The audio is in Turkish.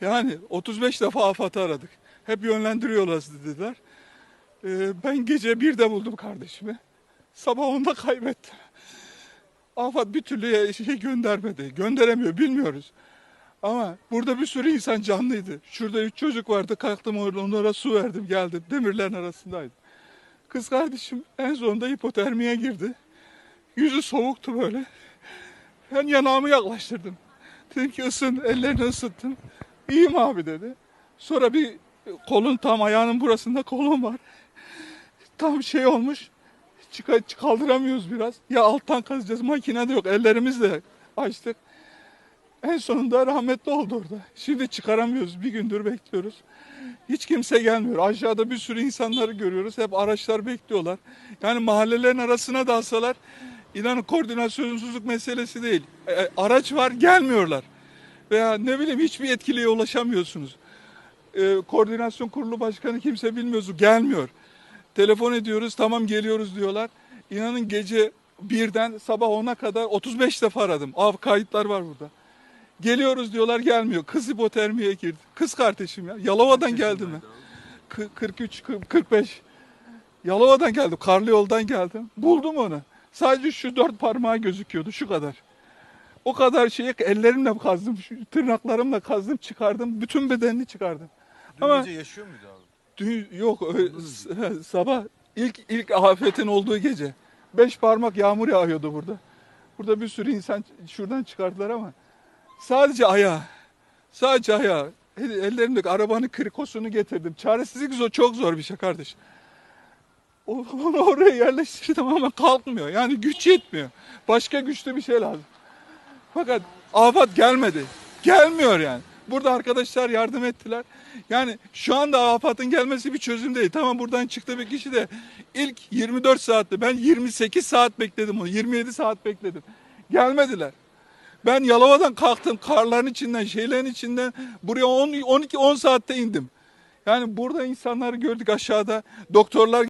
Yani 35 defa AFAD'ı aradık. Hep yönlendiriyorlar dediler. Ee, ben gece birde buldum kardeşimi. Sabah onda kaybettim. AFAD bir türlü şey göndermedi. Gönderemiyor bilmiyoruz. Ama burada bir sürü insan canlıydı. Şurada üç çocuk vardı. Kalktım onlara su verdim geldim. Demirlerin arasındaydım. Kız kardeşim en sonunda hipotermiye girdi. Yüzü soğuktu böyle. Ben yanağımı yaklaştırdım. Dedim ki ısın, ellerini ısıttım. İyiyim abi dedi. Sonra bir kolun tam ayağının burasında kolun var. Tam şey olmuş. Çıka, kaldıramıyoruz biraz. Ya alttan kazacağız. Makine de yok. Ellerimizle açtık. En sonunda rahmetli oldu orada. Şimdi çıkaramıyoruz. Bir gündür bekliyoruz. Hiç kimse gelmiyor. Aşağıda bir sürü insanları görüyoruz. Hep araçlar bekliyorlar. Yani mahallelerin arasına dalsalar inanın koordinasyonsuzluk meselesi değil. E, araç var gelmiyorlar. Veya ne bileyim hiçbir etkiliye ulaşamıyorsunuz. E, koordinasyon kurulu başkanı kimse bilmiyoruz. Gelmiyor. Telefon ediyoruz tamam geliyoruz diyorlar. İnanın gece birden sabah 10'a kadar 35 defa aradım. Av kayıtlar var burada. Geliyoruz diyorlar gelmiyor. Kız hipotermiye girdi. Kız kardeşim ya. Yalova'dan geldim ben. Kı- 43, kı- 45. Yalova'dan geldim. Karlı yoldan geldim. Buldum onu. Sadece şu dört parmağı gözüküyordu. Şu kadar. O kadar şeyi ellerimle kazdım. Şu tırnaklarımla kazdım çıkardım. Bütün bedenini çıkardım. Dün Ama- gece yaşıyor muydu abi? Dün, yok ö- sabah ilk ilk afetin olduğu gece. Beş parmak yağmur yağıyordu burada. Burada bir sürü insan şuradan çıkardılar ama sadece ayağı. Sadece ayağı. El- Ellerimdeki arabanın krikosunu getirdim. Çaresizlik zor, çok zor bir şey kardeş. Onu oraya yerleştirdim ama kalkmıyor. Yani güç yetmiyor. Başka güçlü bir şey lazım. Fakat afat gelmedi. Gelmiyor yani. Burada arkadaşlar yardım ettiler. Yani şu anda afatın gelmesi bir çözüm değil. Tamam buradan çıktı bir kişi de ilk 24 saatte ben 28 saat bekledim onu. 27 saat bekledim. Gelmediler. Ben Yalova'dan kalktım karların içinden, şeylerin içinden buraya 10 12 10 saatte indim. Yani burada insanları gördük aşağıda. Doktorlar